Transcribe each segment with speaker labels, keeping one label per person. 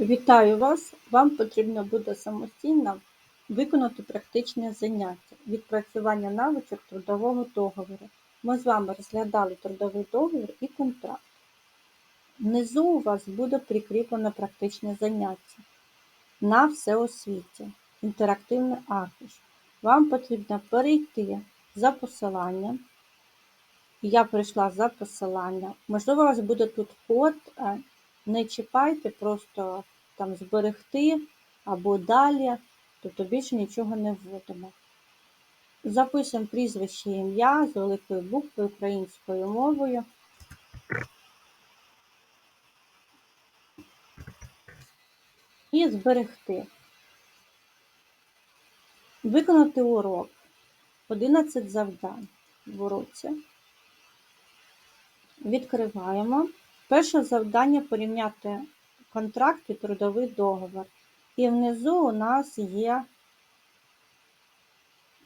Speaker 1: Вітаю вас! Вам потрібно буде самостійно виконати практичне заняття відпрацювання навичок трудового договору. Ми з вами розглядали трудовий договір і контракт. Внизу у вас буде прикріплено практичне заняття на всеосвіті, інтерактивний аркуш. Вам потрібно перейти за посиланням. Я прийшла за посиланням. Можливо, у вас буде тут код. Не чіпайте, просто там зберегти або далі, тобто більше нічого не вводимо. Записуємо прізвище ім'я з великої букви українською мовою. І зберегти. Виконати урок. 11 завдань в уроці. Відкриваємо. Перше завдання порівняти контракт і трудовий договір. І внизу у нас є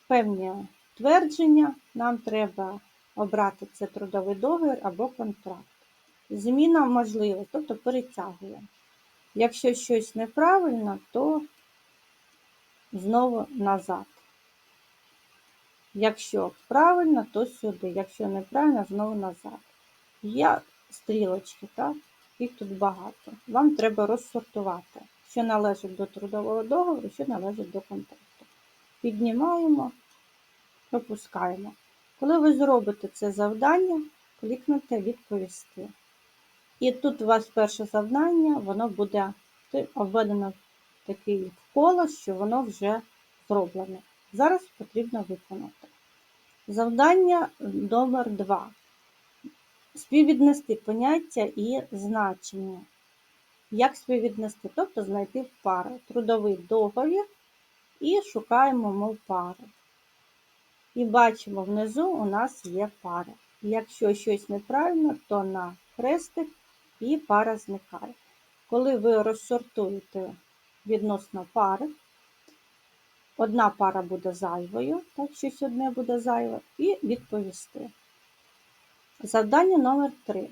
Speaker 1: певні твердження. Нам треба обрати це трудовий договір або контракт. Зміна можлива, тобто перетягуємо. Якщо щось неправильно, то знову назад. Якщо правильно, то сюди. Якщо неправильно, знову назад. Є стрілочки, так? Їх тут багато. Вам треба розсортувати, що належить до трудового договору, що належить до контракту. Піднімаємо, опускаємо. Коли ви зробите це завдання, клікнете Відповісти. І тут у вас перше завдання, воно буде обведено в таке коло, що воно вже зроблене. Зараз потрібно виконати. Завдання номер 2 Співвіднести поняття і значення. Як співвіднести? Тобто знайти пари. Трудовий договір і шукаємо мов пари. І бачимо, внизу у нас є пара. Якщо щось неправильно, то на хрестик і пара зникає. Коли ви розсортуєте відносно пари, одна пара буде зайвою, так щось одне буде зайве, і відповісти. Завдання номер 3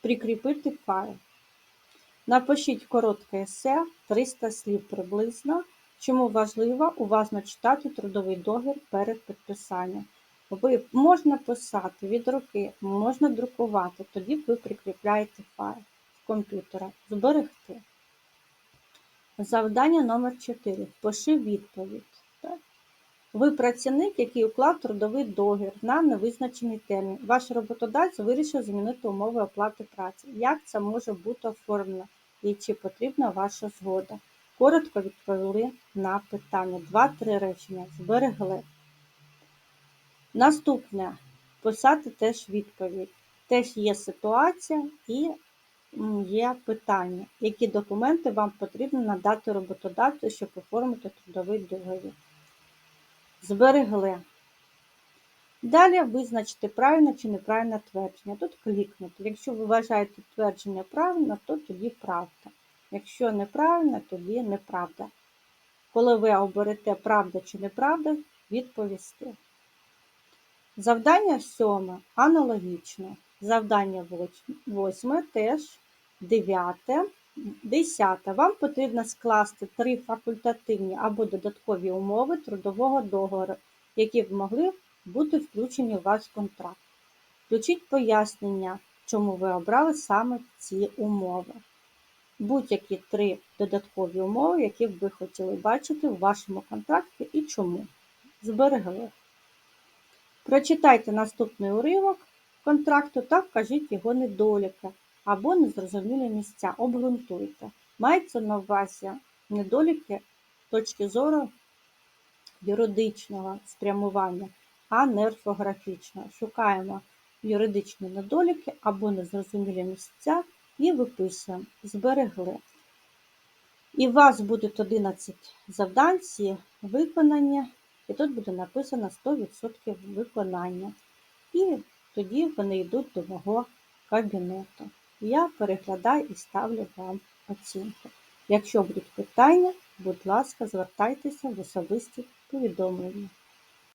Speaker 1: Прикріпити файл. Напишіть коротке есе 300 слів приблизно, чому важливо уважно читати трудовий договір перед підписанням. Ви можна писати від руки, можна друкувати, тоді ви прикріпляєте файл з комп'ютера. Зберегти. Завдання номер 4 Впиши відповідь. Ви працівник, який уклав трудовий договір на невизначений термін. Ваш роботодавець вирішив змінити умови оплати праці. Як це може бути оформлено і чи потрібна ваша згода? Коротко відповіли на питання. Два-три речення. Зберегли. Наступне писати теж відповідь. Теж є ситуація і є питання, які документи вам потрібно надати роботодавцю, щоб оформити трудовий договір зберегли. Далі визначити правильне чи неправильне твердження. Тут клікнути. Якщо ви вважаєте твердження правильно, то тоді правда. Якщо неправильно, тоді неправда. Коли ви оберете правда чи неправда, відповісти. Завдання 7 аналогічно. Завдання 8 теж 9. Десята. Вам потрібно скласти три факультативні або додаткові умови трудового договору, які б могли бути включені у ваш контракт. Включіть пояснення, чому ви обрали саме ці умови. Будь-які три додаткові умови, які б ви хотіли бачити в вашому контракті і чому. Зберегли. Прочитайте наступний уривок контракту та вкажіть його недоліки або незрозумілі місця. Обґрунтуйте. Мається на увазі недоліки точки зору юридичного спрямування, а не орфографічного. Шукаємо юридичні недоліки або незрозумілі місця і виписуємо, зберегли. І у вас будуть 11 завдань, всі виконані, і тут буде написано 100% виконання. І тоді вони йдуть до мого кабінету. Я переглядаю і ставлю вам оцінку. Якщо будуть питання, будь ласка, звертайтеся в особисті повідомлення.